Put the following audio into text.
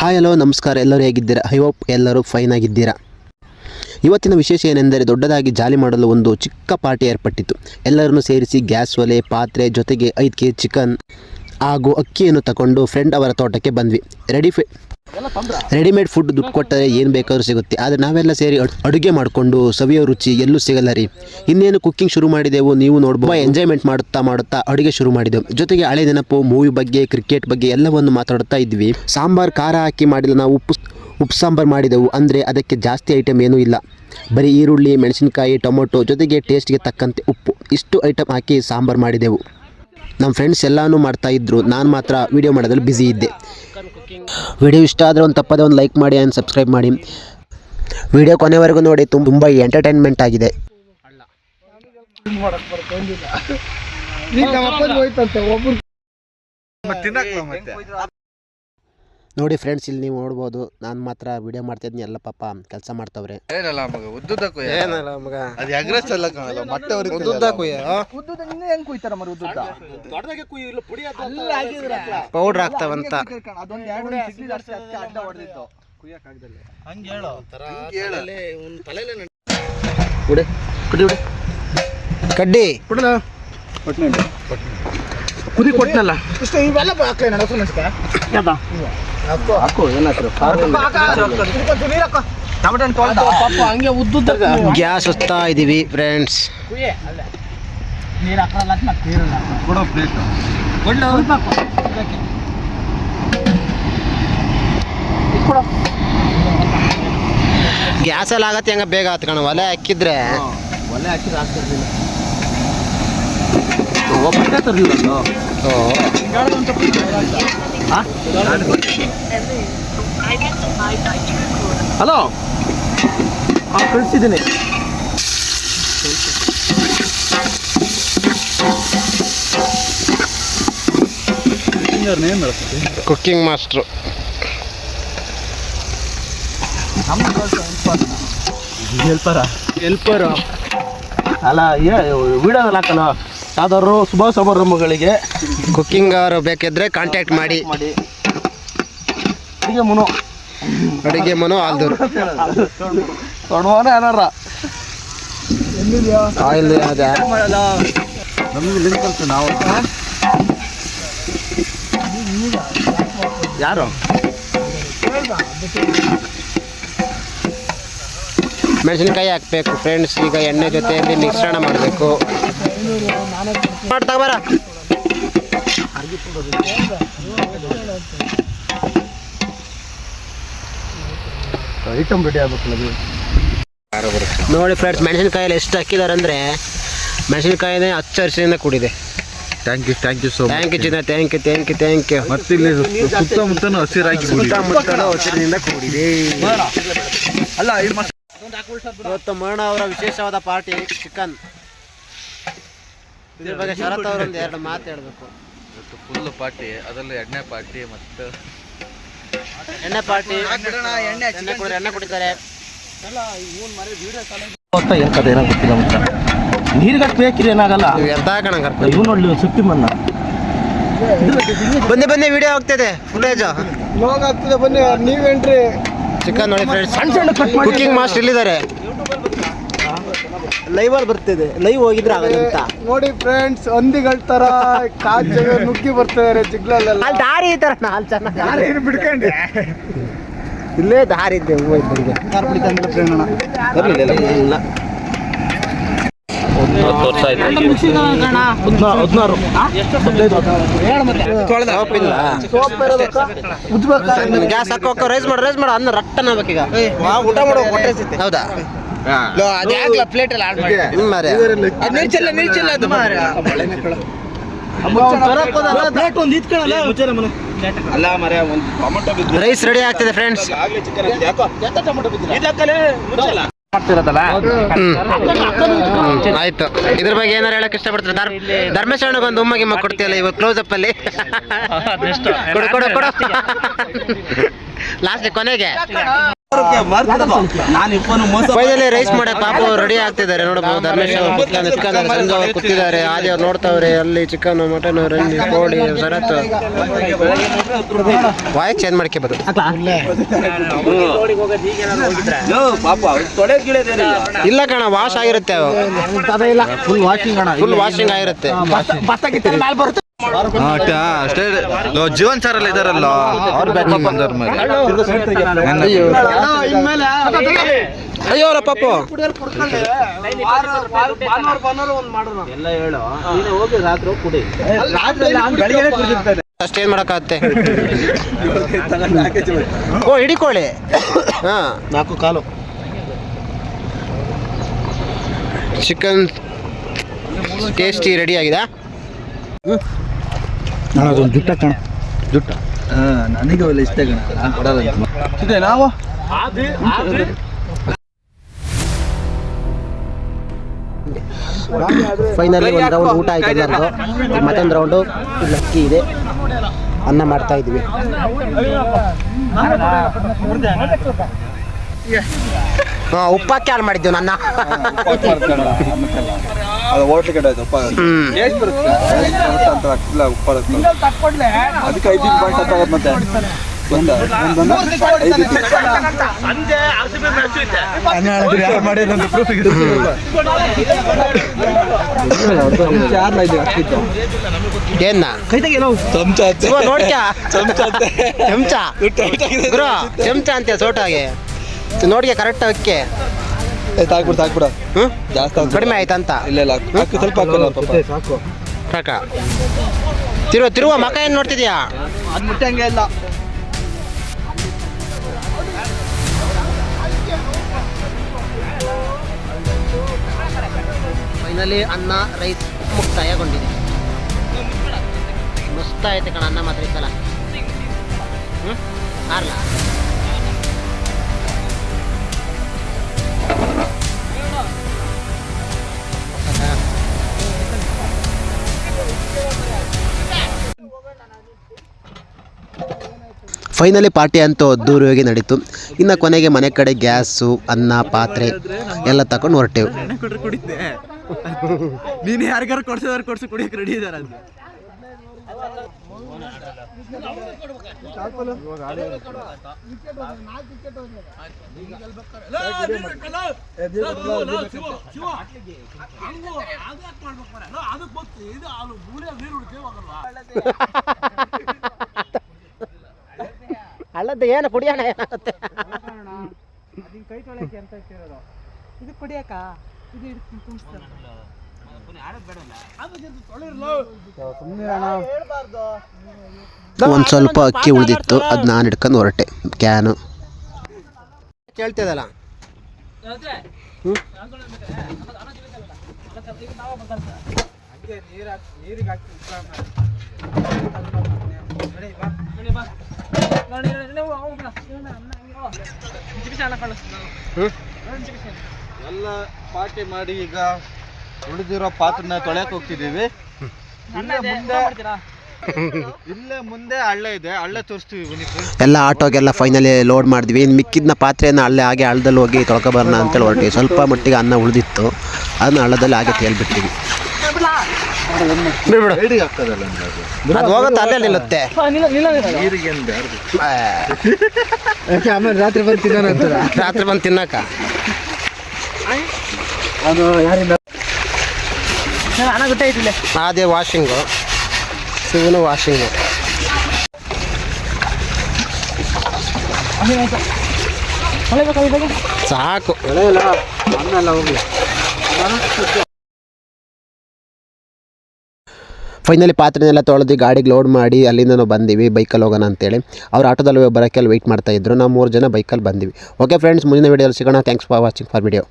Hi hello ನಮಸ್ಕಾರ. ಎಲ್ಲರೂ ಹೇಗಿದ್ದೀರಾ? ಐ ಹೋಪ್ ಎಲ್ಲರೂ ಫೈನ್ ಆಗಿದ್ದೀರಾ? ಇವತ್ತಿನ ವಿಶೇಷ ಏನೆಂದರೆ ದೊಡ್ಡದಾಗಿ ಜಾಲಿ ಮಾಡಲು ಒಂದು ಚಿಕ್ಕ ಪಾರ್ಟಿ ಏರ್ಪಟ್ಟಿತ್ತು. ಎಲ್ಲರನ್ನು ಸೇರಿಸಿ ಗ್ಯಾಸ್ ಒಲೆ, ಪಾತ್ರೆ, ಜೊತೆಗೆ ಐದು ಕೆ ಚಿಕನ್ ಹಾಗೂ ಅಕ್ಕಿಯನ್ನು ತಗೊಂಡು ಫ್ರೆಂಡ್ ಅವರ ತೋಟಕ್ಕೆ ಬಂದ್ವಿ. ರೆಡಿ ಫೆ ರೆಡಿಮೇಡ್ ಫುಡ್ ದುಡ್ಡು ಕೊಟ್ಟರೆ ಏನು ಬೇಕಾದರೂ ಸಿಗುತ್ತೆ. ಆದರೆ ನಾವೆಲ್ಲ ಸೇರಿ ಅಡುಗೆ ಮಾಡಿಕೊಂಡು ಸವಿಯೋ ರುಚಿ ಎಲ್ಲೂ ಸಿಗಲ್ಲ ರೀ. ಇನ್ನೇನು ಕುಕ್ಕಿಂಗ್ ಶುರು ಮಾಡಿದೆವು, ನೀವು ನೋಡ್ಬೋದು. ಎಂಜಾಯ್ಮೆಂಟ್ ಮಾಡುತ್ತಾ ಮಾಡುತ್ತಾ ಅಡುಗೆ ಶುರು ಮಾಡಿದೆವು. ಜೊತೆಗೆ ಹಳೆ ನೆನಪು ಮೂವಿ ಬಗ್ಗೆ ಕ್ರಿಕೆಟ್ ಬಗ್ಗೆ ಎಲ್ಲವನ್ನು ಮಾತಾಡುತ್ತಾ ಇದ್ವಿ. ಸಾಂಬಾರ್, ಖಾರ ಹಾಕಿ ಮಾಡಿಲ್ಲ ನಾವು, ಉಪ್ಪು ಉಪ್ಪು ಸಾಂಬಾರು ಮಾಡಿದೆವು. ಅಂದರೆ ಅದಕ್ಕೆ ಜಾಸ್ತಿ ಐಟಮ್ ಏನೂ ಇಲ್ಲ. ಬರೀ ಈರುಳ್ಳಿ, ಮೆಣಸಿನಕಾಯಿ, ಟೊಮೊಟೊ ಜೊತೆಗೆ ಟೇಸ್ಟ್ಗೆ ತಕ್ಕಂತೆ ಉಪ್ಪು. ಇಷ್ಟು ಐಟಮ್ ಹಾಕಿ ಸಾಂಬಾರು ಮಾಡಿದೆವು. ನಮ್ಮ ಫ್ರೆಂಡ್ಸ್ ಎಲ್ಲನೂ ಮಾಡ್ತಾ ಇದ್ರು. ನಾನು ಮಾತ್ರ ವಿಡಿಯೋ ಮಾಡೋದ್ರಲ್ಲಿ ಬ್ಯುಸಿ ಇದ್ದೆ. ವಿಡಿಯೋ ಇಷ್ಟ ಆದರೆ ಒಂದು ತಪ್ಪದೆ ಒಂದು ಲೈಕ್ ಮಾಡಿ ಆ್ಯಂಡ್ ಸಬ್ಸ್ಕ್ರೈಬ್ ಮಾಡಿ. ವಿಡಿಯೋ ಕೊನೆವರೆಗೂ ನೋಡಿ ತುಂಬ ತುಂಬ ಎಂಟರ್ಟೈನ್ಮೆಂಟ್ ಆಗಿದೆ. ಈಗ ನೋಡಿ ಫ್ರೆಂಡ್ಸ್ ಇಲ್ಲಿ ನೀವು ನೋಡ್ಬೋದು ನಾನು ಮಾತ್ರ ವಿಡಿಯೋ ಮಾಡ್ತಿದ್ನಿ ಎಲ್ಲ ಪಾಪ ಕೆಲಸ ಮಾಡ್ತವ್ರೆ. ಏನಲ್ಲ ಮಗ ಉದ್ದುದ್ದ ಕುಯ್ಯ? ಏನಲ್ಲ ಮಗ? ಅದು ಎಗ್ರೆಸ್ ಎಲ್ಲ ಕಾಣಲ್ಲ ಮೊಟ್ಟೆ ಅವ್ರಿಗೆ ಉದ್ದುದ್ದ ಕುಯ್ಯ? ಉದ್ದುದ್ದ ಇನ್ನೂ ಹೆಂಗ್ ಕುಯ್ತಾರ ಮರ ಉದ್ದುದ್ದ? ಪೌಡ್ರ್ ಹಾಕ್ತಾವಂತ. ಅದೊಂದು ಎರಡು ಸಿಗ್ಲಿ ಅಷ್ಟೇ ಅದಕ್ಕೆ ಅಡ್ಡ ಹೊಡೆದಿತ್ತು ಹಂಗೆ ಹೇಳು? ಕಡ್ಡಿ. ಕುದಿ ಕೊಟ್ನಲ್ಲ. ಇಷ್ಟ ಇವೆಲ್ಲ ಹಾಕ್ಲೇ ನನ್ನ ಹಸು ಹಾಕು. ಏನಾದ್ರು ಹಂಗೆ ಉದ್ದುದ್ದ ಗ್ಯಾಸ್ ಹೊತ್ತಾ ಇದ್ದೀವಿ ಫ್ರೆಂಡ್ಸ್ ಕೊಡೋ ಪ್ಲೇಟ್ ಗ್ಯಾಸಲ್ಲಿ ಆಗತ್ತೆ ಹೆಂಗ ಬೇಗ ಆತ್ ಕಣ ಒಲೆ ಹಾಕಿದ್ರೆ. ಒಲೆ ಹಾಕಿದ್ರೆ ಆಗ್ತಿರ್ಲಿಲ್ಲ ಒಬ್ಬ ತರಲಿಲ್ಲ ಓ ಹಲೋ ಹಾಂ ಕಳಿಸಿದ್ದೀನಿ. ಕುಕ್ಕಿಂಗ್ ಮಾಸ್ಟ್ರು ಹೆಲ್ಪರ ಹೆಲ್ಪರ್ ಅಲ್ಲ ವಿಡಿಯೋದಲ್ಲಿ ಹಾಕಲ್ಲ. ಯಾವ್ದಾದ್ರು ಶುಭ ಸಮಾರಂಭಗಳಿಗೆ ಕುಕ್ಕಿಂಗ್ ಅವರು ಬೇಕಿದ್ರೆ ಕಾಂಟ್ಯಾಕ್ಟ್ ಮಾಡಿ. ಮಾಡಿ ಅಡಿಗೆ ಮುನು. ಅಡಿಗೆ ಮನು ಆಲ್ದೂರು. ತೊಡವನ ಏನಾರ ಆಯಿಲ್ ಅದೇ ನಮಗೆ ಲಿಂಕ್ ಅಂತ ನಾವು. ಯಾರು? ಮೆಣಸಿನಕಾಯಿ ಹಾಕ್ಬೇಕು. ಫ್ರೆಂಡ್ಸ್ ಈಗ ಎಣ್ಣೆ ಜೊತೆಯಲ್ಲಿ ಮಿಶ್ರಣ ಮಾಡಬೇಕು. ಮಾಡ್ತಾ ಬರ ಐಟಮ್ ರೆಡಿ ಆಗ್ಬೇಕಲ್ಲ ನೋಡಿ ಫ್ರೆಂಡ್ಸ್ ಮೆಣಸಿನಕಾಯಲ್ಲಿ ಎಷ್ಟು ಹಾಕಿದ್ದಾರೆ ಅಂದರೆ ಮೆಣಸಿನಕಾಯಿನೇ ಹಚ್ಚರಿಸಿನಿಂದ ಕೂಡಿದೆ. Thank you thank you so thank you ಚಿನ್ನ thank you thank you thank you ಮತ್ತೆ ಇಲ್ಲಿ ಸುತ್ತಮುತ್ತನು ಹಸಿರಾಗಿ ಸುತ್ತಮುತ್ತಲು ಹಸಿರಿನಿಂದ ಕೂಡಿದೆ. ಅಲ್ಲ ಇವತ್ತು ಮರಣ ಅವರ ವಿಶೇಷವಾದ ಪಾರ್ಟಿ ಚಿಕನ್. ಇದ್ರ ಬಗ್ಗೆ ಶರತ್ ಅವರು ಒಂದು ಎರಡು ಮಾತು ಹೇಳಬೇಕು. ಇವತ್ತು ಫುಲ್ ಪಾರ್ಟಿ ಅದರಲ್ಲಿ ಎಣ್ಣೆ ಪಾರ್ಟಿ ಮತ್ತು ಎಣ್ಣೆ ಪಾರ್ಟಿ ಎಣ್ಣೆ ಕುಡಿದ್ರೆ ಎಣ್ಣೆ ಕುಡಿತಾರೆ. ಅಂತ ಏನು ಕತೆ ಏನೋ ಗೊತ್ತಿಲ್ಲ ಮಾತ್ರ ನೀರ್ಗಟ್ಟು ಬೇಕಿದ್ರೆ ಏನಾಗಲ್ಲ. ಎಂಥ ಎಂತ ಕಣ ಕರ್ಕೊಂಡು. ಇವ್ ನೋಡ್ಲಿ ಸುತ್ತಿ ಮನ್ನ. ಬನ್ನಿ ಬನ್ನಿ ವಿಡಿಯೋ ಹೋಗ್ತಿದೆ ಫುಟೇಜ್ ಲೋಗ್ ಆಗ್ತದೆ ಬನ್ನಿ ನೀವೇನ್ರಿ ಚಿಕನ್ ನೋಡಿ ಫ್ರೆಂಡ್ಸ್ ಸಣ್ಣ ಸಣ್ಣ ಕಟ್ ಮಾಡಿ. ಕುಕಿಂಗ್ ಮಾಸ್ಟರ್ ಇಲ್ಲಿದ್ದಾರೆ. ಲೈವ್ ಅಲ್ಲಿ ಬರ್ತಿದೆ. ಲೈವ್ ಹೋಗಿದ್ರೆ ಆಗಂತ ನೋಡಿ ಫ್ರೆಂಡ್ಸ್ ಹಂದಿಗಳ ತರ ಕಾಜು ನುಗ್ಗಿ ಬರ್ತಿದ್ದಾರೆ ಜಿಗ್ಲಲ್ಲೆಲ್ಲ ಅಲ್ಲಿ ದಾರಿ ಈ ತರ ನಾಲ್ ಚೆನ್ನಾಗಿ ಯಾರೇನು ಬಿಡ್ಕೊಂಡೆ? ಇಲ್ಲೇ ದಾರಿ ಇದೆ ಹೂವು ಇದ್ದಂಗೆ ಯಾರು ಬಿಡ್ಕೊಂಡ್ರೆ ಇಲ್ಲ ಹದಿನಾರು. ಗ್ಯಾಸ್ ಹಾಕೋಕ ರೈಸ್ ಮಾಡು ರೈಸ್ ಮಾಡು. ಅನ್ನ ರಟ್ಟನ ಬೇಕೀಗ ಊಟ ಮಾಡೋ ಹೊಟ್ಟೆ ಪ್ಲೇಟ್ ಮಾರ್ರೆ. ಅದು ಒಂದು ಇತ್ಕೊಳ್ಳಲ್ಲ ಅಲ್ಲ ಮರ ಒಂದು ಟೊಮೆಟೊ ಬಿದ್ದು ರೈಸ್ ರೆಡಿ ಆಗ್ತಿದೆ ಫ್ರೆಂಡ್ಸ್ ಆಗ್ಲೇ ಚಿಕನ್ ಯಾಕೋ? ಯಾಕ ಟೊಮೆಟೊ ಬಿದ್ದು ಇದಕ್ಕಲೇ ಮುಚ್ಚಲ್ಲ. ಮಾಡ್ತಿರೋದಲ್ಲ? ಆಯ್ತು. ಇದ್ರ ಬಗ್ಗೆ ಏನಾರು ಹೇಳಕ್ ಇಷ್ಟಪಡ್ತಾರೆ? ಧರ್ಮ ಧರ್ಮೇಶ್ವರನಿಗೆ ಒಂದು ಉಮ್ಮ ಗಿಮ್ಮ ಕೊಡ್ತೀಯಲ್ಲ ಇವಾಗ ಕ್ಲೋಸ್ ಅಪ್ ಅಲ್ಲಿ? ಕೊಡು ಕೊಡು ಕೊಡು. ಲಾಸ್ಟ್ ಕೊನೆಗೆ. ಫೈನಲಿ ರೈಸ್ ಮಾಡೋ ಪಾಪ ರೆಡಿ ಆಗ್ತಿದ್ದಾರೆ ನೋಡಬಹುದು ಧರ್ಮೇಶ್ ಅವರು. ಕುತ್ಕೊಂಡು ಕೂತಿದ್ದಾರೆ. ಆದಿ ಅವ್ರು ನೋಡ್ತಾವ್ರೆ. ಅಲ್ಲಿ ಚಿಕನ್ ಮಟನ್ ರಂಗಿ ಕೋಡಿ ಶರತ್ ವಾಯ್ ಚೇಂಜ್ ಮಾಡ್ಕೆ ಇಲ್ಲ. ಕಣ ವಾಶ್ ಆಗಿರುತ್ತೆ ಫುಲ್ ವಾಶಿಂಗ್ ಅಣ್ಣ ಫುಲ್ ವಾಷಿಂಗ್ ಆಗಿರುತ್ತೆ. ಅಷ್ಟೇ ಜೀವನ್ ಸರ್ ಅಲ್ಲಿ ಇದಾರಲ್ಲ? ಅವ್ರ ಬ್ಯಾಟಿಂಗ್ ಬಂದವ್ರ ಮೇಲೆ. ಅಯ್ಯೋ. ಅವರ ಪಾಪ ಎಲ್ಲ ಹೇಳು ನೀನು ಹೋಗಿ ರಾತ್ರಿ ಹೋಗಿ ಕುಡಿ ಅಷ್ಟೇನ್ ಮಾಡಕ್ಕಾಗತ್ತೆ? ಓ ಹಿಡಿಕೊಳ್ಳಿ. ಹಾ. ನಾಲ್ಕು ಕಾಲು. ಚಿಕನ್ ಟೇಸ್ಟಿ ರೆಡಿ ಆಗಿದೆ. ಅದೊಂದು ಜುಟ್ಟ ಕಣ. ಜುಟ್ಟ. ನನಗೆ ಅವೆಲ್ಲ ಇಷ್ಟ ಕಣ ನಾನು ಕೊಡಲ್ಲ ಇದೆ ನಾವು? ಫೈನಲಿ ಒಂದು ರೌಂಡ್ ಊಟ ಆಯ್ತು ಎಲ್ಲರದು. ಮತ್ತೊಂದು ರೌಂಡು ಲಕ್ಕಿ ಇದೆ. ಅನ್ನ ಮಾಡ್ತಾ ಇದ್ವಿ. ಹಾಂ ಉಪ್ಪಕ್ಕೆ ಹಾಳು ಮಾಡಿದ್ದೆವು ನನ್ನ ಅದು ಹೋಟ್ಲ್ ಕಡೆ ಉಪ್ಪ. ಟೇಸ್ಟ್ ಬರುತ್ತೆ. ಅಂತ ಹಾಕ್ತಿಲ್ಲ ಉಪ್ಪ ಅದಕ್ಕೆ ಐದು ಪಾಯಿಂಟ್ ಅಂತ ಆಗುತ್ತೆ ಮತ್ತೆ. ಏನ್ನ ಚಮಚ ಚಮಚ ಚಮಚ. ಚಮಚ ಅಂತೆ ಸೋಟಾಗೆ. ನೋಡ್ಗೆ ಕರೆಕ್ಟ್ ಅಕ್ಕೆ ಹಾಕ್ಬಿಡು ಹಾಕ್ಬಿಡು ಹ್ಞೂ ಜಾಸ್ತಿ ಆಗ್ತದೆ. ಕಡಿಮೆ ಆಯ್ತಂತ. ಇಲ್ಲ ಇಲ್ಲ ಹಾಕು. ಹಾಕು ಸ್ವಲ್ಪ ಹಾಕೋಲ್ಲ ಪಾಪ ಸಾಕು. ಸಾಕ. ತಿರುವ ತಿರುವ ಮಕ ಏನು ನೋಡ್ತಿದ್ಯಾ? ಅದು ಮುಟ್ಟಂಗೆ ಇಲ್ಲ. ಫೈನಲಿ ಅನ್ನ ರೈಸ್ ಮುಕ್ತಾಯಗೊಂಡಿದೆ. ಮಸ್ತ್ ಐತೆ ಕಣ ಅನ್ನ ಮಾತ್ರ ಈ ಸಲ. ಹ್ಞೂ ಆರ್ಲ. ಫೈನಲಿ ಪಾರ್ಟಿ ಅಂತೂ ಅದ್ದೂರಿಯಾಗಿ ನಡೀತು. ಇನ್ನು ಕೊನೆಗೆ ಮನೆ ಕಡೆ ಗ್ಯಾಸು ಅನ್ನ ಪಾತ್ರೆ ಎಲ್ಲ ತಗೊಂಡು ಹೊರಟೆವು. ನೀನು ಯಾರಿಗಾರು ಕೊಡ್ಸಿದಾರೆ ಕೊಡ್ಸಿ ಕುಡಿಯಕ್ಕೆ ರೆಡಿ ಇದಾರೆ ಅದು ಅಲ್ಲದ ಏನು ಕುಡಿಯೋಣ ಏನಾಗುತ್ತೆ? ಇದು ಕುಡಿಯಕ ಇದು ಹಿಡ್ಕೊಂಡು ತುಂಬಿಸ್ತಾರೆ ಒಂದು ಸ್ವಲ್ಪ ಅಕ್ಕಿ ಉಳಿದಿತ್ತು ಅದು ನಾನು ಹಿಡ್ಕೊಂಡು ಹೊರಟೆ ಕ್ಯಾನು ಕೇಳ್ತಿದ್ದಲ್ಲ ಎಲ್ಲ ಪಾರ್ಟಿ ಮಾಡಿ ಈಗ ಉಳಿದಿರೋ ಪಾತ್ರನ ತೊಳೆಯಕ್ಕೆ ಹೋಗ್ತಿದ್ದೀವಿ. ಇಲ್ಲೇ ಮುಂದೆ ಇಲ್ಲೇ ಮುಂದೆ ಹಳ್ಳ ಇದೆ ಹಳ್ಳ ತೋರಿಸ್ತೀವಿ ಬನ್ನಿ. ಎಲ್ಲ ಆಟೋಗೆಲ್ಲ ಫೈನಲಿ ಲೋಡ್ ಮಾಡಿದ್ವಿ. ಇನ್ನು ಮಿಕ್ಕಿದ್ನ ಪಾತ್ರೆಯನ್ನು ಅಲ್ಲೇ ಹಾಗೆ ಹಳ್ಳದಲ್ಲಿ ಹೋಗಿ ತೊಳ್ಕೊಬರೋಣ ಅಂತೇಳಿ ಹೊರಟಿವಿ. ಸ್ವಲ್ಪ ಮಟ್ಟಿಗೆ ಅನ್ನ ಉಳಿದಿತ್ತು. ಅದನ್ನ ಹಳ್ಳದಲ್ಲಿ ಹಾಗೆ ತೇಲ್ಬಿಟ್ಟಿವಿ ಬಿಡ್ಬಿಡು ಸೈಡಿಗೆ ಆಗ್ತದಲ್ಲ ಅಂದ್ರೆ ಅದು. ಅದು ಹೋಗುತ್ತೆ ಅಲ್ಲೇ ನಿಲ್ಲುತ್ತೆ. ನೀರಿಗೆ ಏನು ಬ್ಯಾಡ್ದು. ಆ, ಆಮೇಲೆ ರಾತ್ರಿ ಬಂದು ತಿನ್ನೋಣ ರಾತ್ರಿ ಬಂದು ತಿನ್ನಕ ಹಣ ಗೊತ್ತಾಯ್ತಿಲ್ಲ ಅದೇ ವಾಷಿಂಗು. ಶಿವನು ವಾಷಿಂಗು. ಸಾಕು. ಫೈನಲಿ ಪಾತ್ರೆನೆಲ್ಲ ತೊಳೆದು ಗಾಡಿಗೆ ಲೋಡ್ ಮಾಡಿ ಅಲ್ಲಿಂದ ನಾವು ಬಂದೀವಿ, ಬೈಕಲ್ಲಿ ಹೋಗೋಣ ಅಂತೇಳಿ. ಅವ್ರು ಆಟೋದಲ್ಲಿ ಬರೋಕ್ಕೆ ವೆಯ್ಟ್ ಮಾಡ್ತಾಯಿದ್ರು ನಾವು ಮೂರು ಜನ ಬೈಕಲ್ಲಿ ಬಂದಿವಿ. ಓಕೆ ಫ್ರೆಂಡ್ಸ್ ಮುಂದಿನ ವೀಡಿಯೋದಲ್ಲಿ ಸಿಗೋಣ. Thanks for watching for video